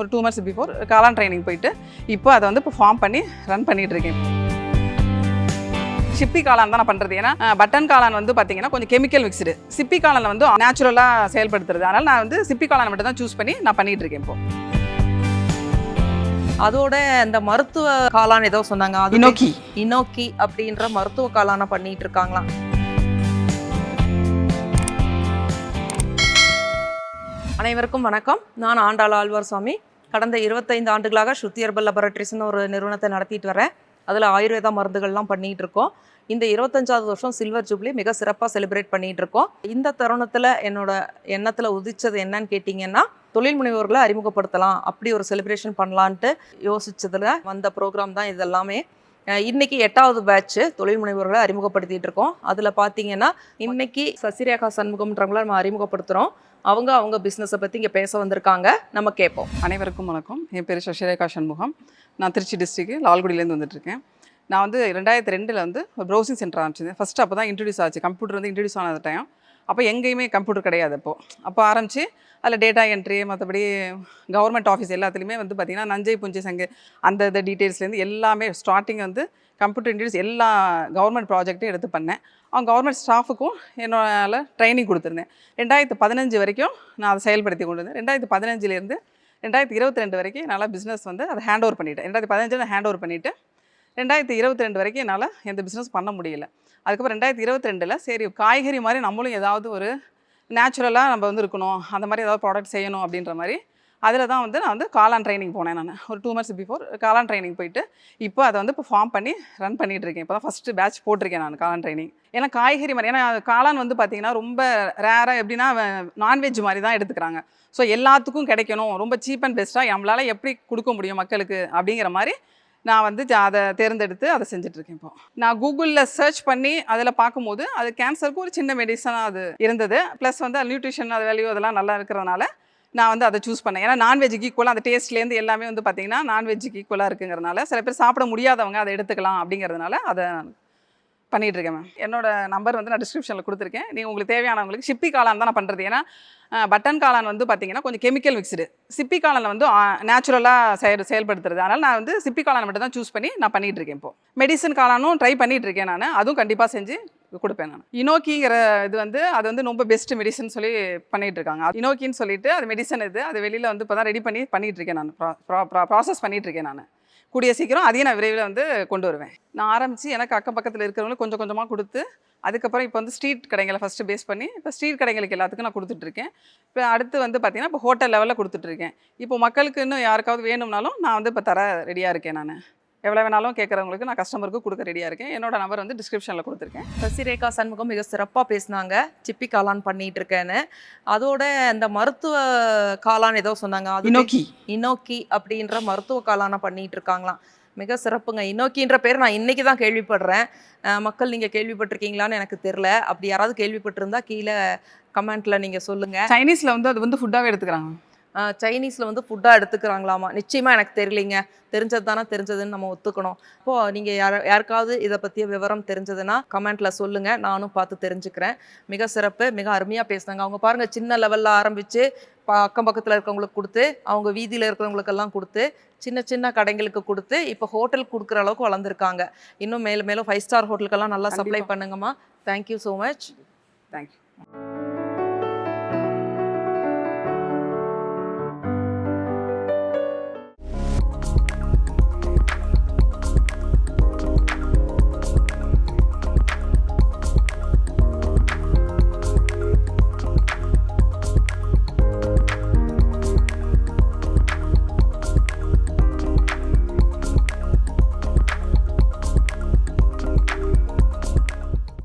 ஒரு two months before காளான் training போயிட்டு இப்போ அதை வந்து இப்போ ஃபார்ம் பண்ணி ரன் பண்ணிட்டு இருக்கேன். சிப்பி காளான் தான் நான் பண்ணுறது ஏன்னா பட்டன் காளான் வந்து பார்த்தீங்கன்னா கொஞ்சம் கெமிக்கல் மிக்ஸ்டு சிப்பி காளான் வந்து நேச்சுரலாக செயல்படுத்துறது. அதனால் நான் வந்து சிப்பி காளான் மட்டும் தான் சூஸ் பண்ணி நான் பண்ணிட்டு இருக்கேன் இப்போ. அதோட இந்த மருத்துவ காளான் ஏதோ சொன்னாங்க. அது இனோக்கி. இனோக்கி அப்படின்ற மருத்துவ காளான பண்ணிட்டு இருக்காங்களாம். அனைவருக்கும் வணக்கம். நான் ஆண்டாள் ஆழ்வார் சுவாமி கடந்த இருபத்தைந்து ஆண்டுகளாக ஸ்ருதி ஹெர்பல் லெபரட்டரிஸ்னு ஒரு நிறுவனத்தை நடத்திட்டு வரேன். அதில் ஆயுர்வேதா மருந்துகள்லாம் பண்ணிட்டு இருக்கோம். இந்த இருபத்தஞ்சாவது வருஷம் சில்வர் ஜூப்ளி மிக சிறப்பாக செலிப்ரேட் பண்ணிட்டு இருக்கோம். இந்த தருணத்தில் என்னோட எண்ணத்தில் உதிச்சது என்னன்னு கேட்டிங்கன்னா தொழில் முனைவோர்களை அறிமுகப்படுத்தலாம் அப்படி ஒரு செலிப்ரேஷன் பண்ணலான்ட்டு யோசித்ததில் வந்த ப்ரோக்ராம் தான் இதெல்லாமே. இன்னைக்கு எட்டாவது பேட்ச் தொழில் முனைவோர்களை அறிமுகப்படுத்திட்டு இருக்கோம். அதில் பார்த்தீங்கன்னா இன்னைக்கு சசிரேகா சண்முகம்ன்றவங்கள நம்ம அறிமுகப்படுத்துகிறோம் அவங்க அவங்க பிஸ்னஸை பற்றி இங்கே பேச வந்திருக்காங்க. நம்ம கேட்போம் அனைவருக்கும் வணக்கம். என் பேர் சசிரேகா சண்முகம். நான் திருச்சி டிஸ்ட்ரிக்ட் லால்குடியிலேருந்து வந்துட்டுருக்கேன். நான் வந்து ரெண்டாயிரத்தி ரெண்டில் வந்து ஒரு ப்ரௌசிங் சென்டர் ஆரம்பிச்சிருந்தேன் ஃபஸ்ட்டு அப்போ தான் இன்ட்ரடியூஸ் ஆச்சு. கம்ப்யூட்டர் வந்து இன்ட்ரடியூஸ் ஆனது டைம் அப்போ எங்கேயுமே கம்ப்யூட்டர் கிடையாது அப்போது அப்போ ஆரம்பித்து அதில் டேட்டா என்ட்ரி மற்றபடி கவர்மெண்ட் ஆஃபீஸ் எல்லாத்துலேயுமே வந்து பார்த்திங்கன்னா நஞ்சை புஞ்சை சங்கு அந்த டீட்டெயில்ஸ்லேருந்து எல்லாமே ஸ்டார்டிங் வந்து கம்ப்யூட்டர் இன்ட்ரடியூஸ் எல்லா கவர்மெண்ட் ப்ராஜெக்ட்டும் எடுத்து பண்ணேன். அவங்க கவர்மெண்ட் ஸ்டாஃபுக்கும் என்னால் ட்ரைனிங் கொடுத்துருந்தேன். ரெண்டாயிரத்து பதினஞ்சு வரைக்கும் நான் அதை செயல்படுத்தி கொண்டு வந்தேன் ரெண்டாயிரத்து பதினஞ்சுலேருந்து ரெண்டாயிரத்து இருபத்தி ரெண்டு வரைக்கும் என்னால் பிஸ்னஸ் வந்து அதை ஹேண்ட் ஓவர் பண்ணிட்டேன். ரெண்டாயிரத்து பதினஞ்சில் ஹேண்ட் ஓவர் பண்ணிவிட்டு ரெண்டாயிரத்து இருபத்தி ரெண்டு வரைக்கும் என்னால் எந்த பிஸ்னஸ் பண்ண முடியல. அதுக்கப்புறம் ரெண்டாயிரத்தி இருபத்தி ரெண்டில் சரி காய்கறி மாதிரி நம்மளும் ஏதாவது ஒரு நேச்சுரலாக நம்ம வந்து இருக்கணும் அந்த மாதிரி ஏதாவது ப்ராடக்ட் செய்யணும் அப்படின்ற மாதிரி அதில் தான் வந்து நான் வந்து காலான் ட்ரைனிங் போனேன் நான். ஒரு டூ மந்த்ஸ் பிஃபோர் காளான் ட்ரைனிங் போயிட்டு இப்போ அதை வந்து இப்போ ஃபார்ம் பண்ணி ரன் பண்ணிகிட்டு இருக்கேன். இப்போ தான் ஃபஸ்ட்டு பேட்ச் போட்டிருக்கேன் நான் காலான் ட்ரைனிங் ஏன்னா காய்கறி மாதிரி ஏன்னா காளான் வந்து பார்த்தீங்கன்னா ரொம்ப ரேராக எப்படின்னா நான்வெஜ் மாதிரி தான் எடுத்துக்கிறாங்க. ஸோ எல்லாத்துக்கும் கிடைக்கணும். ரொம்ப சீப் அண்ட் பெஸ்ட்டாக நம்மளால் எப்படி கொடுக்க முடியும் மக்களுக்கு அப்படிங்கிற மாதிரி நான் வந்து அதை தேர்ந்தெடுத்து அதை செஞ்சுட்ருக்கேன் இப்போ. நான் கூகுளில் சர்ச் பண்ணி அதில் பார்க்கும்போது அது கேன்சருக்கு ஒரு சின்ன மெடிசனாக அது இருந்தது. ப்ளஸ் வந்து நியூட்ரிஷன் அது வேல்யூ அதெல்லாம் நல்லா இருக்கிறதுனால நான் வந்து அதை சூஸ் பண்ணேன். ஏன்னா நான்வெஜ்ஜுக்கு ஈக்குவலாக அந்த டேஸ்ட்லேருந்து எல்லாமே வந்து பார்த்திங்கன்னா நான்வெஜ்ஜுக்கு ஈக்குவலாக இருக்குங்கிறதுனால சில பேர் சாப்பிட முடியாதவங்க அதை எடுத்துக்கலாம் அப்படிங்கிறதுனால அதை பண்ணிகிட்டு இருக்கேன் மேம் என்னோட நம்பர் வந்து நான் டிஸ்கிரிப்ஷனில் கொடுத்துருக்கேன். நீங்கள் உங்களுக்கு தேவையானவங்களுக்கு சிப்பி காளான் தான் நான் பண்ணுறது ஏன்னா பட்டன் காளான் வந்து பார்த்தீங்கன்னா கொஞ்சம் கெமிக்கல் மிக்ஸ்டு சிப்பி காளான் வந்து நேச்சுரலாக செயல் செயல்படுத்துறது. அதனால் நான் வந்து சிப்பி காளான் மட்டும் தான் சூஸ் பண்ணி நான் பண்ணிகிட்டு இருக்கேன் இப்போது மெடிசன் காளானும் ட்ரை பண்ணிகிட்ருக்கேன் இருக்கேன் நான். அதுவும் கண்டிப்பாக செஞ்சு கொடுப்பேன் நான். இனோக்கிங்கிற இது வந்து அது வந்து ரொம்ப பெஸ்ட் மெடிசன் சொல்லி பண்ணிகிட்டு இருக்காங்க இனோக்கின்னு சொல்லிட்டு அது மெடிசன் இது. அது வெளியில் வந்து இப்போ தான் ரெடி பண்ணி பண்ணிகிட்டு இருக்கேன் நான் ப்ராசஸ் பண்ணிகிட்டு இருக்கேன் நான். கூடிய சீக்கிரம் அதையும் நான் விரைவில் வந்து கொண்டு வருவேன். நான் ஆரம்பித்து எனக்கு அக்கம் பக்கத்தில் இருக்கிறவங்களுக்கு கொஞ்சம் கொஞ்சமாக கொடுத்து அதுக்கப்புறம் இப்போ வந்து ஸ்ட்ரீட் கடைங்களை ஃபஸ்ட்டு பேஸ் பண்ணி இப்போ ஸ்ட்ரீட் கடைகளுக்கு எல்லாத்துக்கும் நான் கொடுத்துட்ருக்கேன் இப்போ அடுத்து வந்து பார்த்திங்கன்னா இப்போ ஹோட்டல் லெவலில் கொடுத்துட்ருக்கேன் இப்போ மக்களுக்கு இன்னும் யாருக்காவது வேணும்னாலும் நான் வந்து இப்போ தர ரெடியாக இருக்கேன் நான். எவ்வளோ வேணாலும் கேட்குறவங்களுக்கு நான் கஸ்டமருக்கு கொடுக்க ரெடியாக இருக்கேன். என்னோட நம்பர் வந்து டிஸ்கிரிப்ஷனில் கொடுத்துருக்கேன். சசிரேகா சண்முகம் மிக சிறப்பாக பேசினாங்க. சிப்பி காளான் பண்ணிட்டு இருக்கேன்னு. அதோட இந்த மருத்துவ காளான் ஏதோ சொன்னாங்க. அது இனோக்கி இனோக்கி அப்படின்ற மருத்துவ காளான பண்ணிட்டு இருக்காங்களாம். மிக சிறப்புங்க. இனோக்கின்ற பேர் நான் இன்னைக்கு தான் கேள்விப்படுறேன். மக்கள் நீங்கள் கேள்விப்பட்டிருக்கீங்களான்னு எனக்கு தெரில அப்படி யாராவது கேள்விப்பட்டிருந்தா கீழே கமெண்ட்ல நீங்கள் சொல்லுங்க. சைனீஸில் வந்து அது வந்து ஃபுட்டாகவே எடுத்துக்கிறாங்க. சைனீஸ்ல வந்து ஃபுட்டாக எடுத்துக்கிறாங்களாமா? நிச்சயமா எனக்கு தெரியலைங்க. தெரிஞ்சது தானே தெரிஞ்சதுன்னு நம்ம ஒத்துக்கணும். இப்போ நீங்க யார யாருக்காவது இதை பத்திய விவரம் தெரிஞ்சதுன்னா கமெண்ட்ல சொல்லுங்க. நானும் பார்த்து தெரிஞ்சுக்கிறேன். மிக சிறப்பு மிக அருமையா பேசுனாங்க. அவங்க பாருங்க சின்ன லெவல்ல ஆரம்பிச்சு ப- அக்கம் பக்கத்துல இருக்கவங்களுக்கு கொடுத்து அவங்க வீதியில இருக்கிறவங்களுக்கெல்லாம் கொடுத்து சின்ன சின்ன கடைங்களுக்கு கொடுத்து இப்போ ஹோட்டல் கொடுக்குற அளவுக்கு வளர்ந்துருக்காங்க. இன்னும் மேலும் மேலும் ஃபைவ் ஸ்டார் ஹோட்டலுக்கெல்லாம் நல்லா supply. பண்ணுங்கம்மா. Thank you so much thank you